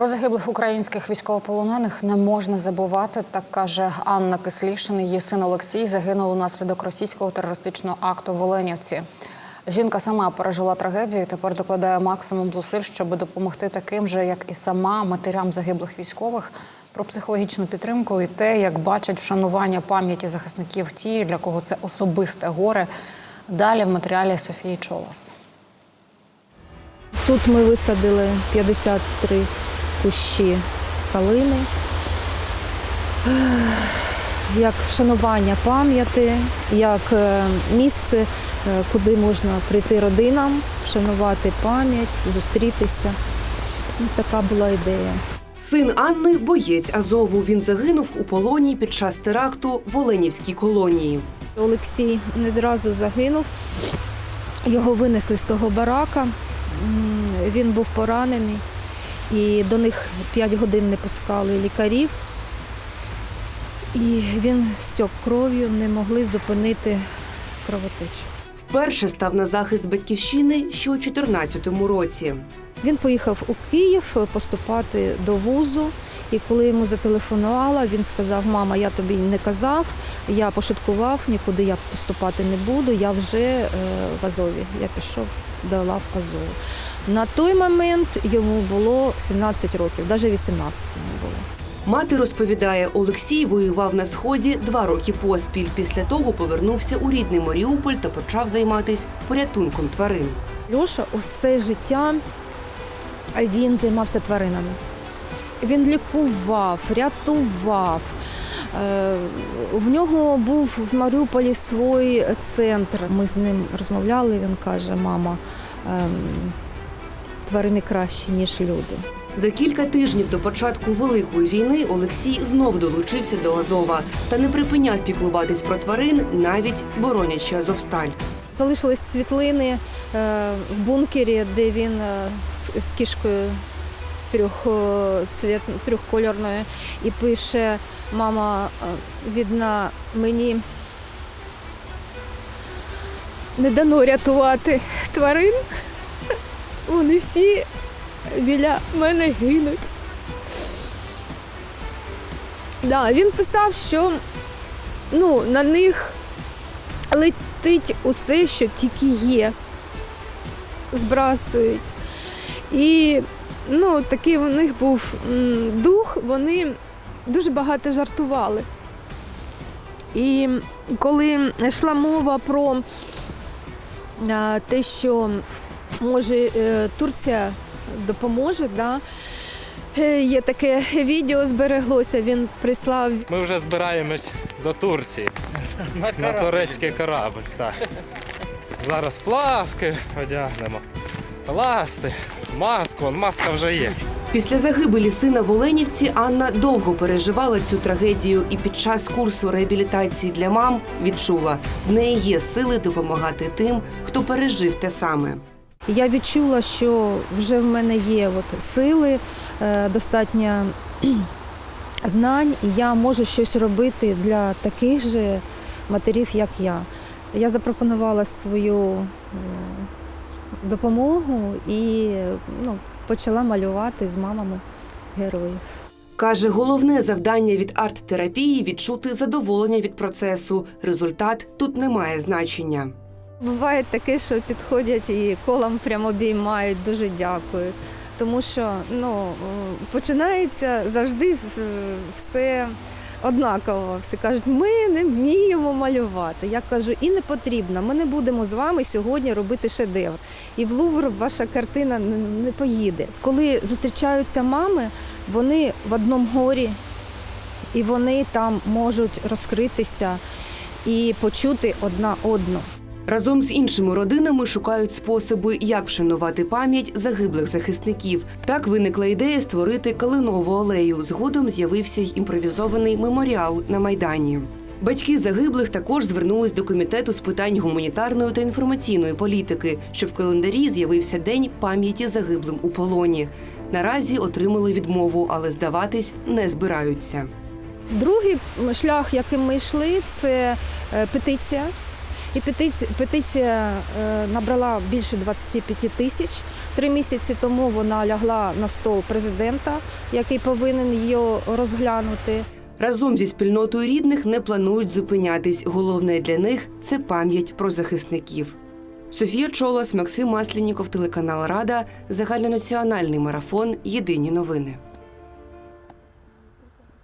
Про загиблих українських військовополонених не можна забувати, так каже Анна Кислішин. Її син Олексій загинув унаслідок російського терористичного акту в Оленівці. Жінка сама пережила трагедію тепер докладає максимум зусиль, щоб допомогти таким же, як і сама матерям загиблих військових. Про психологічну підтримку і те, як бачать вшанування пам'яті захисників ті, для кого це особисте горе. Далі в матеріалі Софії Чолас. Тут ми висадили 53 кущі калини. Як вшанування пам'яті, як е, місце, е, куди можна прийти родинам, вшанувати пам'ять, зустрітися. Ну, Така була ідея. Син Анни боєць Азову. Він загинув у полоні під час теракту в Оленівській колонії. Олексій не зразу загинув. Його винесли з того барака. Він був поранений, і до них 5 годин не пускали лікарів. І він стьок кров'ю, не могли зупинити кровотечу. Вперше став на захист батьківщини ще у 14-му році. Він поїхав у Київ поступати до вузу. І коли йому зателефонувала, він сказав: Мама, я тобі не казав, я пошуткував, нікуди я поступати не буду. Я вже е, в Азові. Я пішов до лав Азову. На той момент йому було 17 років, навіть 18 не було. Мати розповідає, Олексій воював на сході два роки поспіль. Після того повернувся у рідний Маріуполь та почав займатися порятунком тварин. Льоша усе життя він займався тваринами. Він лікував, рятував. Е, В нього був в Маріуполі свій центр. Ми з ним розмовляли. Він каже: мама, ем, тварини кращі, ніж люди. За кілька тижнів до початку великої війни Олексій знов долучився до Азова та не припиняв піклуватись про тварин, навіть боронячи Азовсталь. Залишились світлини е, в бункері, де він е, з, кішкою трьох, е, цвіт, трьохкольорною і пише: мама, е, відна мені не дано рятувати тварин. Вони всі біля мене гинуть. Да, він писав, що ну, на них летить усе, що тільки є. Збрасують. І ну, такий у них був дух, вони дуже багато жартували. І коли йшла мова про те, що може е, Турція допоможе, да, е, є таке відео збереглося, він прислав Ми вже збираємось до Турції на турецький корабль. Так. Зараз плавки одягнемо, ласти, маску, Вон маска вже є. Після загибелі сина в Оленівці Анна довго переживала цю трагедію і під час курсу реабілітації для мам відчула, в неї є сили допомагати тим, хто пережив те саме. Я відчула, що вже в мене є от сили, е, достатньо знань, і я можу щось робити для таких же матерів, як я. Я запропонувала свою допомогу і ну, почала малювати з мамами героїв. Каже, головне завдання від арт-терапії відчути задоволення від процесу. Результат тут не має значення. Буває таке, що підходять і колом прямо обіймають, дуже дякують. Тому що ну, починається завжди все однаково. Всі кажуть, ми не вміємо малювати. Я кажу, і не потрібно. Ми не будемо з вами сьогодні робити шедевр. І в Лувр ваша картина не поїде. Коли зустрічаються мами, вони в одному горі, і вони там можуть розкритися і почути одна одну. Разом з іншими родинами шукають способи, як вшанувати пам'ять загиблих захисників. Так виникла ідея створити калинову алею. Згодом з'явився й імпровізований меморіал на майдані. Батьки загиблих також звернулись до комітету з питань гуманітарної та інформаційної політики, щоб в календарі з'явився день пам'яті загиблим у полоні. Наразі отримали відмову, але здаватись не збираються. Другий шлях, яким ми йшли, це е, петиція. І петиція, петиція набрала більше 25 тисяч. Три місяці тому вона лягла на стол президента, який повинен її розглянути. Разом зі спільнотою рідних не планують зупинятись. Головне для них це пам'ять про захисників. Софія Чолос, Максим Маслініков, телеканал Рада, загальнонаціональний марафон. Єдині новини.